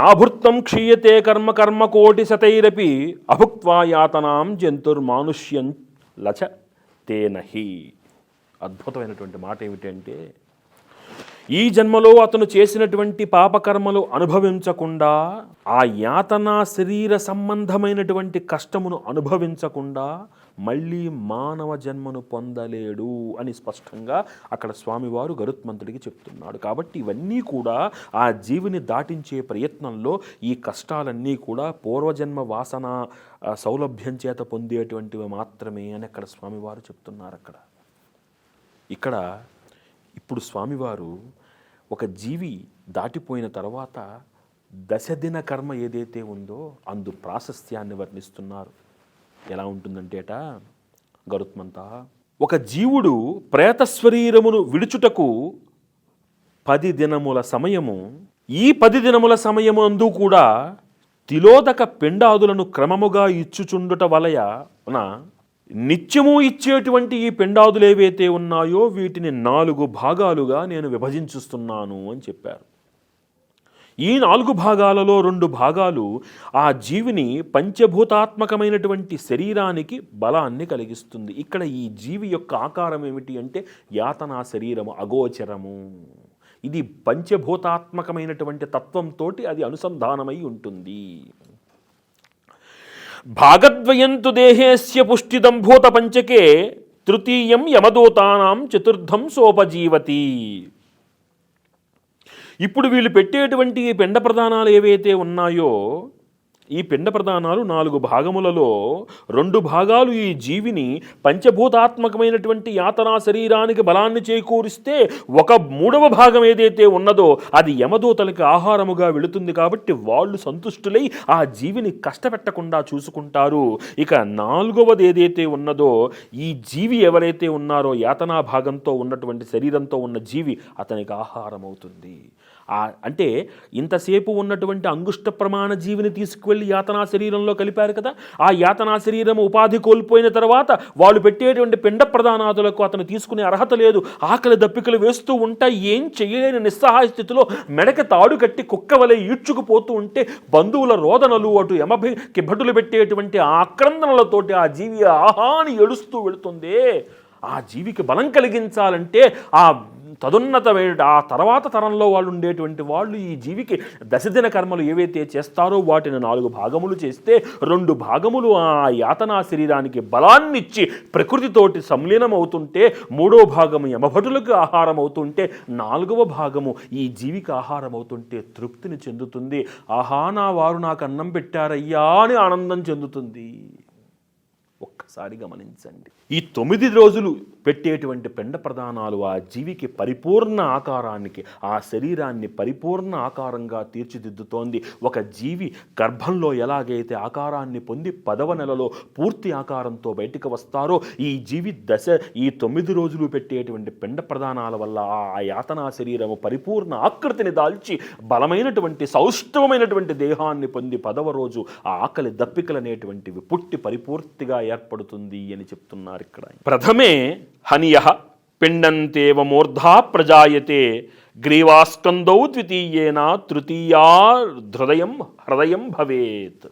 నాభృత్తం క్షీయతే కర్మ కర్మ కోటి శతైరపి అభుక్వా యాతనాం జంతుర్మానుష్యం లచ తేనహి. అద్భుతమైనటువంటి మాట ఏమిటంటే ఈ జన్మలో అతను చేసినటువంటి పాపకర్మలు అనుభవించకుండా ఆ యాతన శరీర సంబంధమైనటువంటి కష్టమును అనుభవించకుండా మళ్ళీ మానవ జన్మను పొందలేడు అని స్పష్టంగా అక్కడ స్వామివారు గరుత్మంతుడికి చెప్తున్నాడు. కాబట్టి ఇవన్నీ కూడా ఆ జీవిని దాటించే ప్రయత్నంలో ఈ కష్టాలన్నీ కూడా పూర్వజన్మ వాసన సౌలభ్యం చేత పొందేటువంటివి మాత్రమే అని అక్కడ స్వామివారు చెప్తున్నారు అక్కడ. ఇక్కడ ఇప్పుడు స్వామివారు ఒక జీవి దాటిపోయిన తర్వాత దశదిన కర్మ ఏదైతే ఉందో అందు ప్రాశస్త్యాన్ని వర్ణిస్తున్నారు. ఎలా ఉంటుందంటేట గరుత్మంత. ఒక జీవుడు ప్రేత శరీరమును విడుచుటకు పది దినముల సమయము ఈ పది దినముల సమయము అందు కూడా తిలోదక పిండాదులను క్రమముగా ఇచ్చుచుండుట వలయన నిత్యము ఇచ్చేటువంటి ఈ పిండాదులు ఏవైతే ఉన్నాయో వీటిని నాలుగు భాగాలుగా నేను విభజించుస్తున్నాను అని చెప్పారు. ఈ నాలుగు భాగాలలో రెండు భాగాలు ఆ జీవిని పంచభూతాత్మకమైనటువంటి శరీరానికి బలాన్ని కలిగిస్తుంది. ఇక్కడ ఈ జీవి యొక్క ఆకారం ఏమిటి అంటే యాతనా శరీరము అగోచరము. ఇది పంచభూతాత్మకమైనటువంటి తత్వంతో అది అనుసంధానమై ఉంటుంది. భాగద్వయంతు దేహేస్య పుష్టిదం భూత పంచకే తృతీయం యమదూతానాం చతుర్థం సోపజీవతి. ఇప్పుడు వీళ్ళు పెట్టేటువంటి పెండ ప్రధానాలు ఏవైతే ఉన్నాయో ఈ పిండ ప్రధానాలు నాలుగు భాగములలో రెండు భాగాలు ఈ జీవిని పంచభూతాత్మకమైనటువంటి యాతనా శరీరానికి బలాన్ని చేకూరిస్తే ఒక మూడవ భాగం ఏదైతే ఉన్నదో అది యమదూతలకి ఆహారముగా వెళుతుంది కాబట్టి వాళ్ళు సంతుష్టులై ఆ జీవిని కష్టపెట్టకుండా చూసుకుంటారు. ఇక నాలుగవది ఏదైతే ఉన్నదో ఈ జీవి ఎవరైతే ఉన్నారో యాతనా భాగంతో ఉన్నటువంటి శరీరంతో ఉన్న జీవి అతనికి ఆహారం అవుతుంది అంటే ఇంతసేపు ఉన్నటువంటి అంగుష్ట ప్రమాణ జీవిని తీసుకువెళ్ళి యాతనా శరీరంలో కలిపారు కదా ఆ యాతనా శరీరం ఉపాధి కోల్పోయిన తర్వాత వాళ్ళు పెట్టేటువంటి పిండ ప్రధానాదులకు అతను తీసుకునే అర్హత లేదు. ఆకలి దప్పికలు వేస్తూ ఉంటాయి ఏం చేయలేని నిస్సహాయ స్థితిలో మెడక తాడు కట్టి కుక్క వలె ఈడ్చుకుపోతూ ఉంటే బంధువుల రోదనలు అటు యమభి భటులు పెట్టేటువంటి ఆక్రందనలతోటి ఆ జీవి ఆహాని ఏడుస్తూ వెళుతుంది. ఆ జీవికి బలం కలిగించాలంటే ఆ తదున్నత ఆ తర్వాత తరంలో వాళ్ళు ఉండేటువంటి వాళ్ళు ఈ జీవికి దశదిన కర్మలు ఏవైతే చేస్తారో వాటిని నాలుగు భాగములు చేస్తే రెండు భాగములు ఆ యాతనా శరీరానికి బలాన్నిచ్చి ప్రకృతితోటి సంలీనం అవుతుంటే మూడో భాగము యమభటులకు ఆహారం అవుతుంటే నాలుగవ భాగము ఈ జీవికి ఆహారం అవుతుంటే తృప్తిని చెందుతుంది. ఆహా నా వారు నాకు అన్నం పెట్టారయ్యా అని ఆనందం చెందుతుంది. ఒక్కసారి గమనించండి. ఈ తొమ్మిది రోజులు పెట్టేటువంటి పిండ ప్రదానాలు ఆ జీవికి పరిపూర్ణ ఆకారానికి ఆ శరీరాన్ని పరిపూర్ణ ఆకారంగా తీర్చిదిద్దుతోంది. ఒక జీవి గర్భంలో ఎలాగైతే ఆకారాన్ని పొంది పదవ నెలలో పూర్తి ఆకారంతో బయటకు వస్తారో ఈ జీవి దశ ఈ తొమ్మిది రోజులు పెట్టేటువంటి పిండ ప్రదానాల వల్ల ఆ యాతనా శరీరము పరిపూర్ణ ఆకృతిని దాల్చి బలమైనటువంటి సౌష్ఠవమైనటువంటి దేహాన్ని పొంది పదవ రోజు ఆ ఆకలి దప్పికలనేటువంటివి పుట్టి పరిపూర్తిగా ఏర్పడుతుంది అని చెప్తున్నారు ఇక్కడ. ప్రథమే హనియ పిండంతేవ మూర్ధా ప్రజాయతే గ్రీవాస్కందౌ ద్వితీయేన తృతీయా హృదయం హృదయం భవేత్.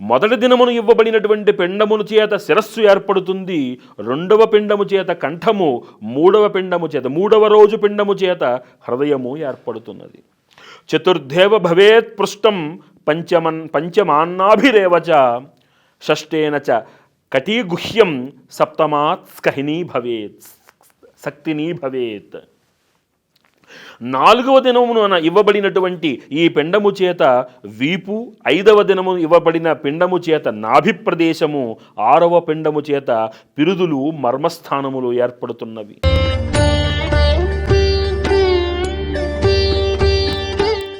మొదటి దినమును ఇవ్వబడినటువంటి పిండమును చేత శిరస్సు ఏర్పడుతుంది రెండవ పిండము చేత కంఠము మూడవ పిండము చేత మూడవ రోజు పిండము చేత హృదయము ఏర్పడుతున్నది. చతుర్దేవ భవేత్ పృష్టం పంచమన్ పంచమాన్నాభిరేవచ. షష్టేన చ కటీగుహ్యం సప్తమాత్ స్కహినీ భవేత్ శక్తినీ భవేత్ నాలుగవ దినమున ఇవ్వబడినటువంటి ఈ పిండము చేత వీపు ఐదవ దినము ఇవ్వబడిన పిండము చేత నాభి ప్రదేశము ఆరవ పిండము చేత పిరుదులు మర్మస్థానములు ఏర్పడుతున్నవి.